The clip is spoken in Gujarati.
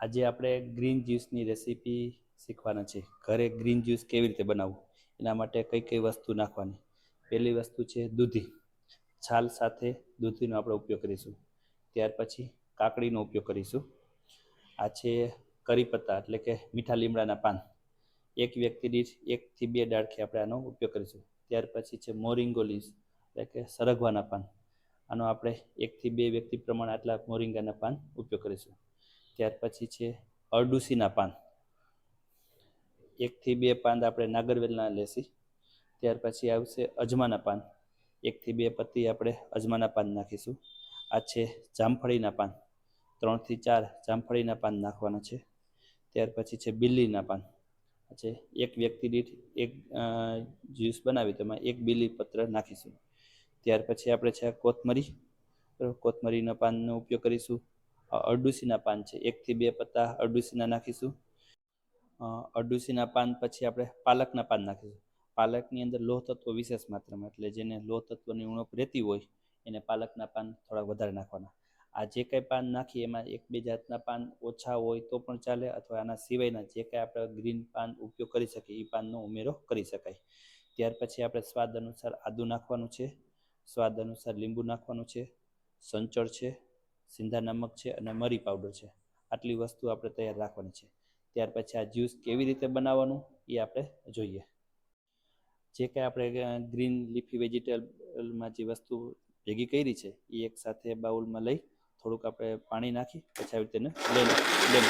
આજે આપણે ગ્રીન જ્યુસની રેસીપી શીખવાના છે ઘરે ગ્રીન જ્યુસ કેવી રીતે બનાવવું? એના માટે કઈ કઈ વસ્તુ નાખવાની? પહેલી વસ્તુ છે દૂધી. છાલ સાથે દૂધીનો આપણે ઉપયોગ કરીશું. ત્યાર પછી કાકડીનો ઉપયોગ કરીશું. આ છે કરી પત્તા એટલે કે મીઠા લીમડાના પાન. એક વ્યક્તિ દીઠ એકથી બે ડાળખી આપણે આનો ઉપયોગ કરીશું. ત્યાર પછી છે મોરિંગો લીવ્સ એટલે કે સરગવાના પાન. આનો આપણે એકથી બે વ્યક્તિ પ્રમાણે આટલા મોરિંગાના પાન ઉપયોગ કરીશું. ત્યાર પછી છે અરડુસીના પાન એકથી બે પાન આપણે નાગરવેલના લેશી. ત્યાર પછી આવશે અજમાના પાન એકથી બે પત્તી આપણે અજમાના પાન નાખીશું. આ છે જામફળીના પાન ત્રણથી ચાર જામફળીના પાન નાખવાના છે. ત્યાર પછી છે બિલ્લીના પાન છે એક વ્યક્તિ દીઠ એક જ્યુસ બનાવી તેમાં એક બિલ્લી પત્ર નાખીશું. ત્યાર પછી આપણે છે કોથમરી. કોથમરીના પાનનો ઉપયોગ કરીશું. અરડુસીના પાન છે. એકથી બે પત્તા અરડુસીના નાખીશું. અડુસીના પાન પછી આપણે પાલકના પાન નાખીશું. પાલકની અંદર લોહ તત્વ વિશેષ માત્રામાં, એટલે જેને લોહ તત્વની ઉણપ રહેતી હોય, એને પાલકના પાન થોડા વધારે નાખવાના. આ જે કંઈ પાન નાખીએ, એમાં એક બે જાતના પાન ઓછા હોય તો પણ ચાલે, અથવા આના સિવાયના જે કાંઈ આપણે ગ્રીન પાન ઉપયોગ કરી શકીએ એ પાનનો ઉમેરો કરી શકાય. ત્યાર પછી આપણે સ્વાદ અનુસાર આદું નાખવાનું છે. સ્વાદ અનુસાર લીંબુ નાખવાનું છે. સંચળ છે. સિંધા નમક છે અને મરી પાવડર છે. આટલી વસ્તુ આપણે તૈયાર રાખવાની છે. ત્યાર પછી આ જ્યુસ કેવી રીતે બનાવવાનું એ આપણે જોઈએ. જે કાંઈ આપણે ગ્રીન લીફી વેજીટેબલમાં જે વસ્તુ ભેગી કરી છે, એ એક સાથે બાઉલમાં લઈ થોડુંક આપણે પાણી નાખી, પછી આવી રીતે લેમ લેમ